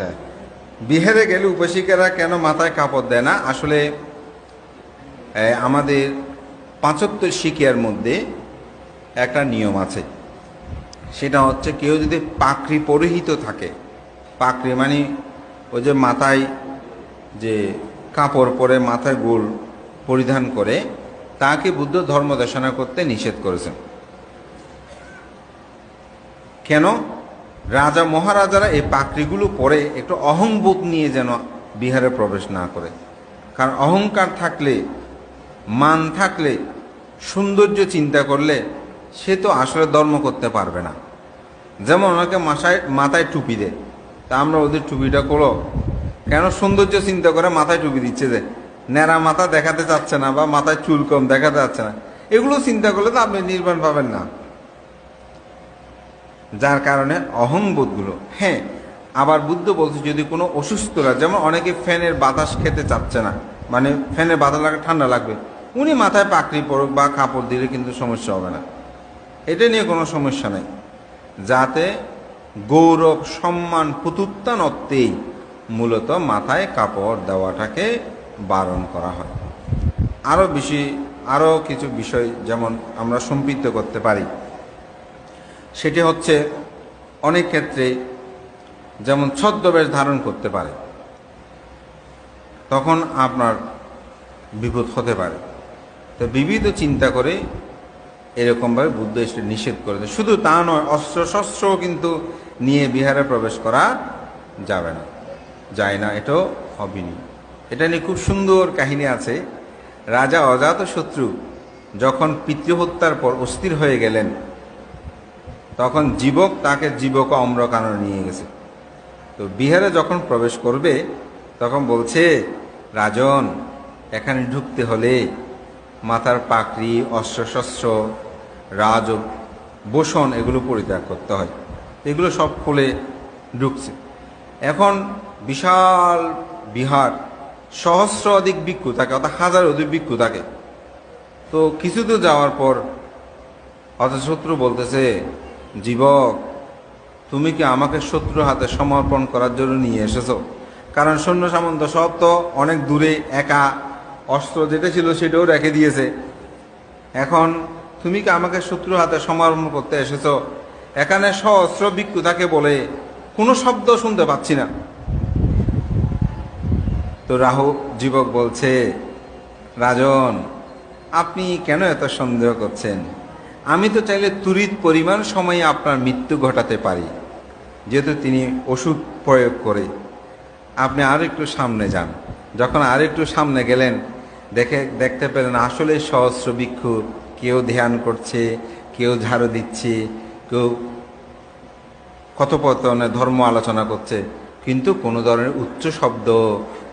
আচ্ছা বিহারে গেলে উপাসিকারা কেন মাথায় কাপড় দেয় না? আসলে আমাদের পাঁচাত্তর শিকিয়ার মধ্যে একটা নিয়ম আছে। সেটা হচ্ছে কেউ যদি পাকড়ি পরিহিত থাকে, পাকড়ি মানে ওই যে মাথায় যে কাপড় পরে মাথায় গোল পরিধান করে, তাকে বুদ্ধ ধর্ম দেশনা করতে নিষেধ করেছেন। কেন? রাজা মহারাজারা এই পাকড়িগুলো পরে একটু অহংবোধ নিয়ে যেন বিহারে প্রবেশ না করে। কারণ অহংকার থাকলে, মান থাকলে, সৌন্দর্য চিন্তা করলে সে তো আসলে ধর্ম করতে পারবে না। যেমন ওনাকে মাথায় মাথায় টুপি দেয়। তা আমরা ওদের টুপিটা করো। কেন সৌন্দর্য চিন্তা করে মাথায় টুপি দিচ্ছে যে, ন্যাড়া মাথা দেখাতে চাচ্ছে না বা মাথায় চুল কম দেখাতে যাচ্ছে না। এগুলো চিন্তা করলে তো আপনি নির্বাণ পাবেন না। যার কারণে অহংবোধগুলো হ্যাঁ আবার বুদ্ধ বলছে, যদি কোনো অসুস্থরা, যেমন অনেকে ফ্যানের বাতাস খেতে চাচ্ছে না মানে ফ্যানের বাতাস লাগে, ঠান্ডা লাগবে, উনি মাথায় পাকড়ি পরুক বা কাপড় দিলে কিন্তু সমস্যা হবে না। এটা নিয়ে কোনো সমস্যা নেই। যাতে গৌরব, সম্মান পুতুত্তানত্বেই মূলত মাথায় কাপড় দেওয়াটাকে বারণ করা হয়। আরও বেশি আরও কিছু বিষয় যেমন আমরা সম্পৃক্ত করতে পারি। সেটি হচ্ছে অনেক ক্ষেত্রে যেমন ছদ্মবেশ ধারণ করতে পারে, তখন আপনার বিপদ হতে পারে। তো বিবিধ চিন্তা করে এরকমভাবে বুদ্ধ এসে নিষেধ করে দেয় শুধু তা নয় অস্ত্র শস্ত্রও কিন্তু নিয়ে বিহারে প্রবেশ করা যাবে না, যায় না, এটাও হবিনি। এটা নিয়ে খুব সুন্দর কাহিনী আছে। রাজা অজাত শত্রু যখন পিতৃহত্যার পর অস্থির হয়ে গেলেন তখন জীবক তাকে জীবক অম্রকাননে নিয়ে গেছে। তো বিহারে যখন প্রবেশ করবে, তখন বলছে, রাজন, এখানে ঢুকতে হলে মাথার পাকড়ি, অস্ত্রশস্ত্র, রাজ বসন এগুলো পরিত্যাগ করতে হয়। এগুলো সব খুলে ঢুকছে। এখন বিশাল বিহার, সহস্র অধিক ভিক্ষু থাকে, অর্থাৎ হাজার অধিক ভিক্ষু থাকে। তো কিছু দূর যাওয়ার পর শত্রু বলতেছে জীবক তুমি কি আমাকে শত্রু হাতে সমর্পণ করার জন্য নিয়ে এসেছ? কারণ সৈন্য সামন্ত সব তো অনেক দূরে, একা। অস্ত্র যেটা ছিল সেটাও রেখে দিয়েছে। এখন তুমি কি আমাকে শত্রু হাতে সমর্পণ করতে এসেছ? এখানে সহস্র ভিক্ষু তাকে বলে কোনো শব্দ শুনতে পাচ্ছি না। তো রাহু, যুবক বলছে, রাজন, আপনি কেন এত সন্দেহ করছেন? আমি তো চাইলে তুরিত পরিমাণ সময়ে আপনার মৃত্যু ঘটাতে পারি। যেহেতু তিনি ওষুধ প্রয়োগ করে। আপনি আর একটু সামনে যান। যখন আর একটু সামনে গেলেন, দেখে, দেখতে পেলেন আসলে সহস্র ভিক্ষু কেউ ধ্যান করছে, কেউ ঝাড়ু দিচ্ছে, কেউ কথোপকথনে ধর্ম আলোচনা করছে। কিন্তু কোনো ধরনের উচ্চ শব্দ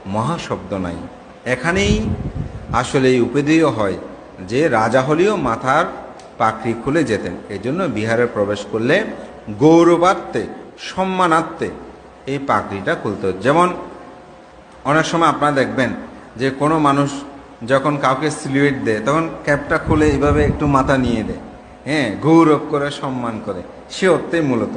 মহাশব্দ নাই। এখানেই আসলে উপদেয় হয় যে রাজা হলেও মাথার পাখরি খুলে যেতেন। এই জন্য বিহারে প্রবেশ করলে গৌরবার্থে, সম্মানার্থে এই পাখরিটা খুলতে। যেমন অনেক সময় আপনারা দেখবেন যে কোনো মানুষ যখন কাউকে সিলুয়েট দেয়, তখন ক্যাপটা খুলে এইভাবে একটু মাথা নিয়ে দেয়। হ্যাঁ গৌরব করে, সম্মান করে। সে অর্থেই মূলত